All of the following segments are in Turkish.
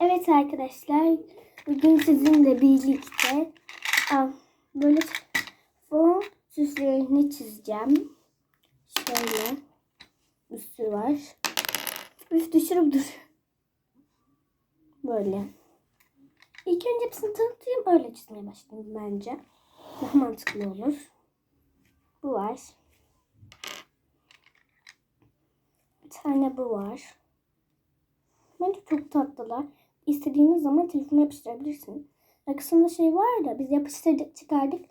Evet arkadaşlar, bugün sizinle birlikte böyle fon süslerini çizeceğim. Şöyle üstü var. Üst düşürüp dur. Böyle. İlk önce hepsini tanıtayım, öyle çizmeye başlayayım bence. Daha mantıklı olur. Bu var. Bir tane bu var. Bence çok tatlılar. İstediğiniz zaman telefona yapıştırabilirsiniz. Arkasında şey var da biz yapıştırdık çıkardık.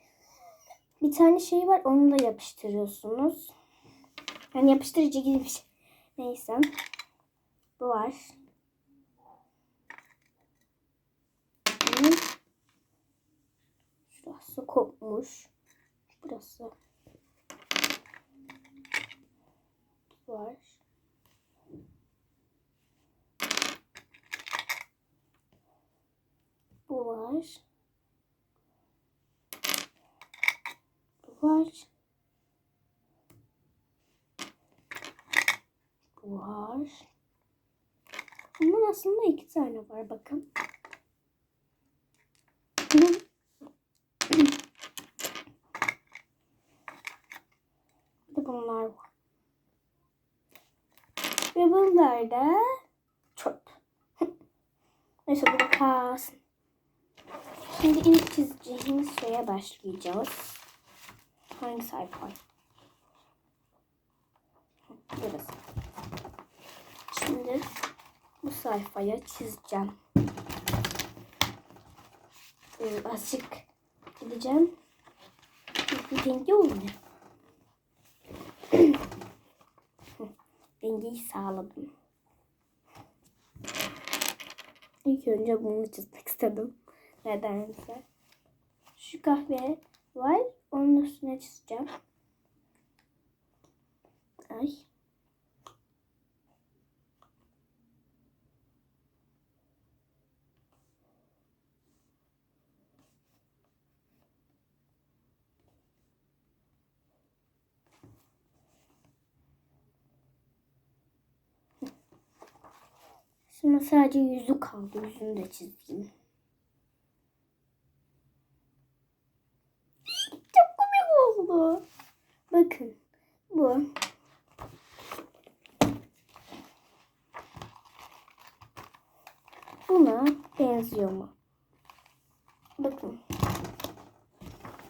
Bir tane şey var onu da yapıştırıyorsunuz. Yani yapıştırıcı gibi bir şey. Neyse. Bu var. Şurası kopmuş. Burası. Var. Bu var. Bu var. Bu var. Bunun aslında iki tane var bakın. Bir bunlar var. Ve bunlar da çöp. Neyse bu kalsın. Şimdi ilk çizeceğimiz şeye başlayacağız. Hangi sayfa? Burası. Şimdi bu sayfaya çizeceğim. Ee, azıcık gideceğim. Bir denge olmuyor. Dengeyi sağladım. İlk önce bunu çizmek istedim. Nedense. Şu kahve var. Onun üstüne çizeceğim. Ay. Şimdi sadece yüzü kaldı. Yüzünü de çizeyim. Çok komik oldu. Bakın. Bu. Buna benziyor mu? Bakın.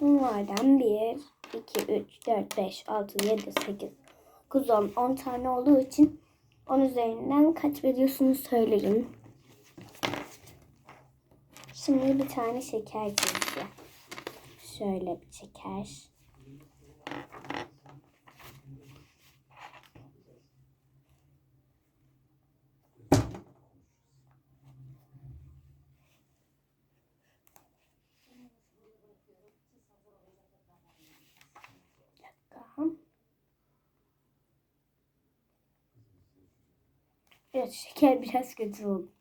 Bunlardan 1, 2, 3, 4, 5, 6, 7, 8, 9, 10, 10 tane olduğu için 10 üzerinden kaç veriyorsunuz söyleyin. Şimdi bir tane şeker çizeceğim. Şöyle bir şeker. Bir dakika. Evet şeker biraz kötü oldu.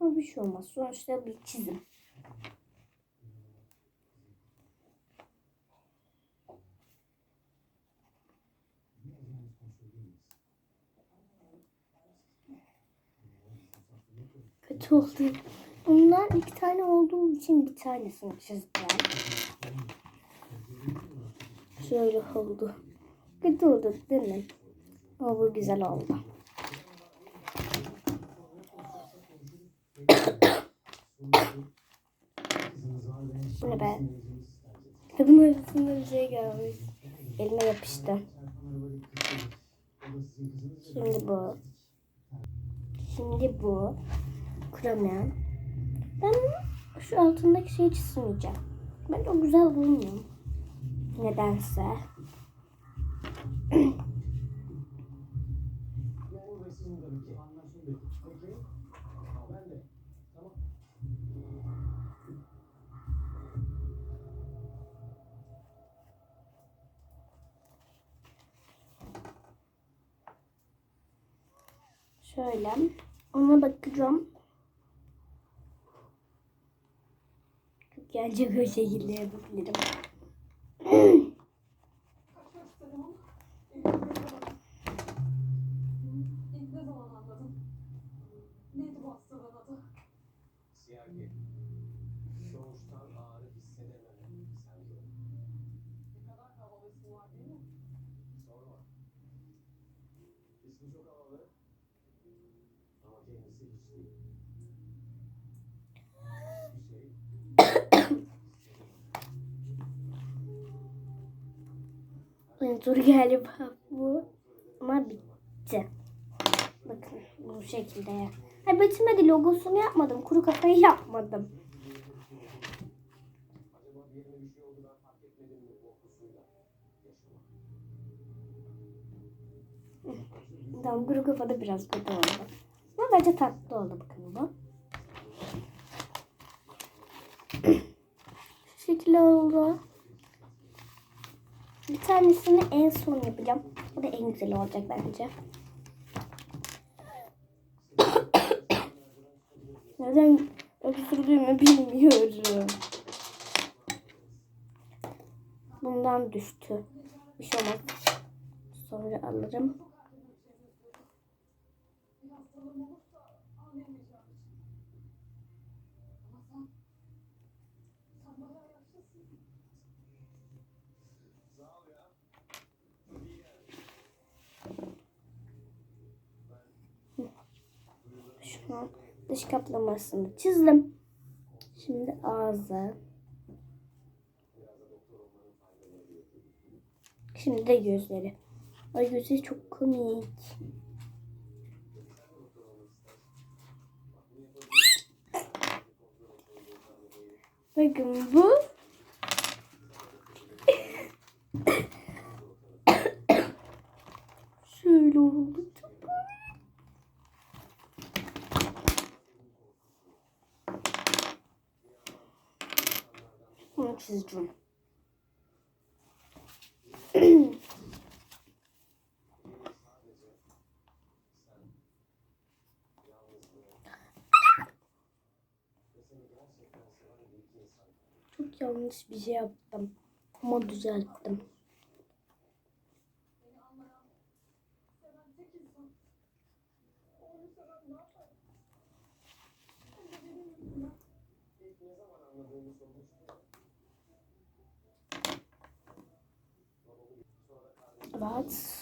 Ama bir şey olmaz. Sonuçta bir çizim. Kötü oldu. Bundan iki tane olduğu için bir tanesini çizdim. Şöyle oldu. Kötü oldu değil mi? Ama bu güzel oldu. Bu ne be? Kadın arasında bir şey gelmiş. Elime yapıştı. Şimdi bu. Şimdi bu. Kromen. Ben şu altındaki şeyi çizmeyeceğim. Ben o güzel bulmuyorum. Nedense. Şöyle. Ona bakacağım. Gelecek o şekilde yapabilirim. gergin, soğuştan ağrı hissedememe sendromu. Ne kadar havalı var değil mi? Sorma. İsmi çok havalı ama kendisi hiç değil. Hiçbir şey galiba bu ama bitti. Bakın bu şekilde yaptım ya. Ha bitmedi logosunu yapmadım. Kuru kafayı yapmadım. Tamam kuru kafada biraz kötü oldu. Ama bence tatlı oldu bakın bu. Şu şekilde oldu. Bir tanesini en son yapacağım. Bu da en güzel olacak bence. Neden öksürdüğümü bilmiyorum. Bundan düştü. Bir şey olmaz. Sonra alırım. Şunu dış kaplamasını çizdim. Şimdi ağzı. Şimdi de gözleri. Ay gözleri çok komik. Bakın bu. 18 Jun. Çok yanlış bir şey yaptım. Ama düzelttim. Evet.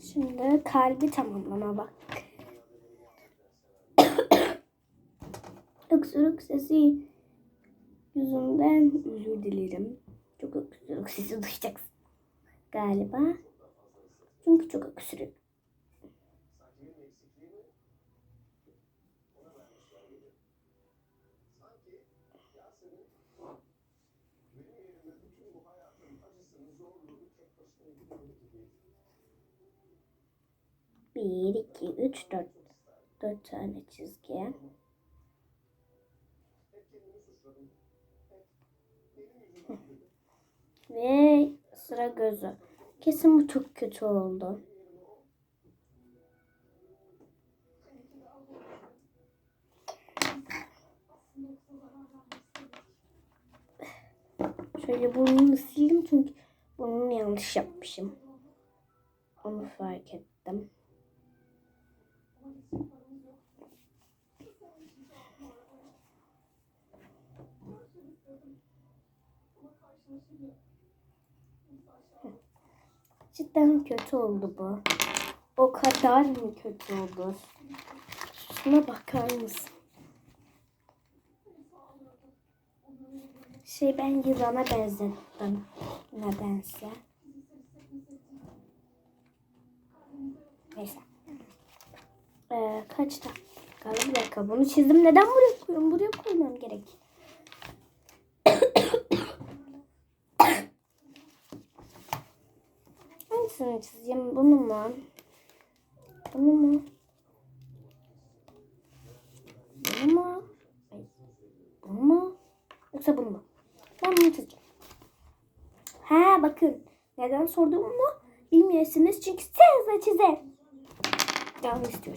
Şimdi kalbi tamamlama bak. Öksürük sesi yüzünden özür dilerim. Çok öksürük sesi duyacaksın. Galiba. Çünkü çok öksürük. Bir, iki, üç, dört. Dört tane çizgi. Ve sıra gözü. Kesin bu çok kötü oldu. Şöyle burnunu sildim çünkü burnunu yanlış yapmışım. Onu fark ettim. Cidden kötü oldu bu. O kadar mı kötü oldu? Şuna bakar mısın? Şey ben yılana benzettim. Nedense. Neyse. Ee, kaçta? Galiba bir dakika bunu çizdim. Neden buraya koyuyorum? Buraya koymam gerek. Hangisini çizeyim? Bunu mu? Bunu mu? Bunu mu? Bunu mu? Yoksa bunu mu? Ben bunu çizeceğim. Ha bakın. Neden sorduğumu bilmiyorsunuz çünkü siz de çizer. Canım istiyor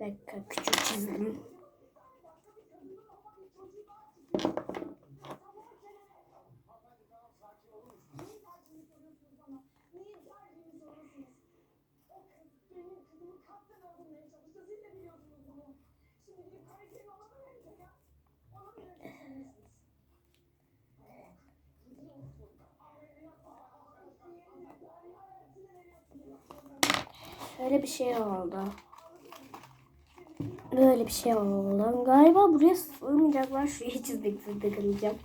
dakika küçük çizdim. Şöyle bir şey oldu. Böyle bir şey oldu. Galiba buraya sığmayacaklar. Şuraya çizdik. Siz de kıracağım.